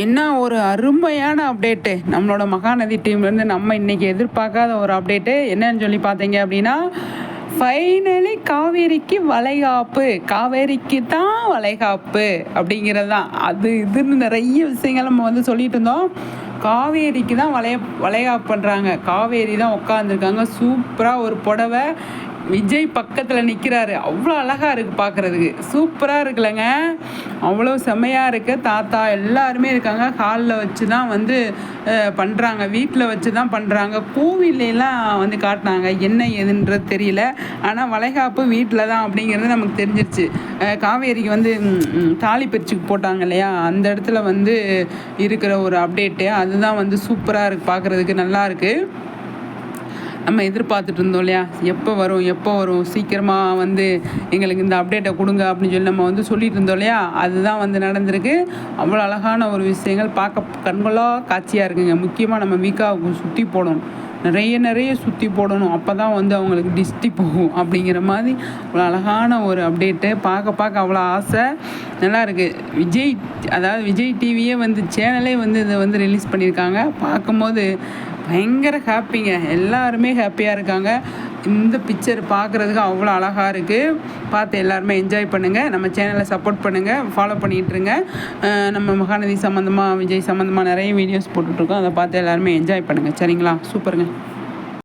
என்ன ஒரு அருமையான அப்டேட்டு நம்மளோட மகாநதி டீம்லேருந்து நம்ம இன்னைக்கு எதிர்பார்க்காத ஒரு அப்டேட்டு என்னன்னு சொல்லி பார்த்தீங்க அப்படின்னா ஃபைனலி காவேரிக்கு வளைகாப்பு. காவேரிக்கு தான் வளைகாப்பு அப்படிங்கிறது தான். அது இதுன்னு நிறைய விஷயங்கள் நம்ம வந்து சொல்லிட்டு இருந்தோம். காவேரிக்கு தான் வளைய வளைகாப்பு பண்ணுறாங்க காவேரி தான் உட்காந்துருக்காங்க சூப்பராக ஒரு புடவை விஜய் பக்கத்தில் நிற்கிறாரு அவ்வளோ அழகாக இருக்குது பார்க்குறதுக்கு. சூப்பராக இருக்குல்லங்க. அவ்வளோ செம்மையாக இருக்குது தாத்தா எல்லாருமே இருக்காங்க. ஹாலில் வச்சு தான் வந்து பண்ணுறாங்க வீட்டில் வச்சு தான் பண்ணுறாங்க கோவில்லாம் வந்து காட்டினாங்க. என்ன ஏதுன்றது தெரியல. ஆனால் வளைகாப்பு வீட்டில் தான் அப்படிங்கிறது நமக்கு தெரிஞ்சிருச்சு. காவேரிக்கு வந்து தாலி பிரிச்சுக்கு போட்டாங்க இல்லையா? அந்த இடத்துல வந்து இருக்கிற ஒரு அப்டேட்டு அதுதான் வந்து சூப்பராக இருக்குது பார்க்குறதுக்கு நல்லா இருக்குது நம்ம எதிர்பார்த்துட்டு இருந்தோம் இல்லையா? எப்போ வரும் எப்போ வரும்? சீக்கிரமாக வந்து எங்களுக்கு இந்த அப்டேட்டை கொடுங்க அப்படின்னு சொல்லி நம்ம வந்து சொல்லிட்டு இருந்தோம் இல்லையா? அதுதான் வந்து நடந்திருக்கு. அவ்வளோ அழகான ஒரு விஷயங்கள் பார்க்க கண்களாக காட்சியாக இருக்குங்க. முக்கியமாக நம்ம வீக்காவுக்கு சுற்றி போடணும். நிறைய நிறைய சுற்றி போடணும். அப்போ தான் வந்து அவங்களுக்கு டிஸ்டி போகும் அப்படிங்கிற மாதிரி அவ்வளோ அழகான ஒரு அப்டேட்டு பார்க்க பார்க்க அவ்வளோ ஆசை. நல்லா இருக்குது விஜய் அதாவது விஜய் டிவியே வந்து சேனலே வந்து இதை வந்து ரிலீஸ் பண்ணியிருக்காங்க. பார்க்கும்போது பயங்கர ஹாப்பிங்க. எல்லாருமே ஹாப்பியாக இருக்காங்க. இந்த பிக்சர் பார்க்குறதுக்கு அவ்வளோ அழகாக இருக்குது பார்த்து எல்லாருமே என்ஜாய் பண்ணுங்கள் நம்ம சேனலை சப்போர்ட் பண்ணுங்கள் ஃபாலோ பண்ணிகிட்ருங்க நம்ம மகாநதி சம்மந்தமாக விஜய் சம்மந்தமாக நிறைய வீடியோஸ் போட்டுட்ருக்கோம் அதை பார்த்து எல்லாருமே என்ஜாய் பண்ணுங்கள் சரிங்களா? சூப்பருங்க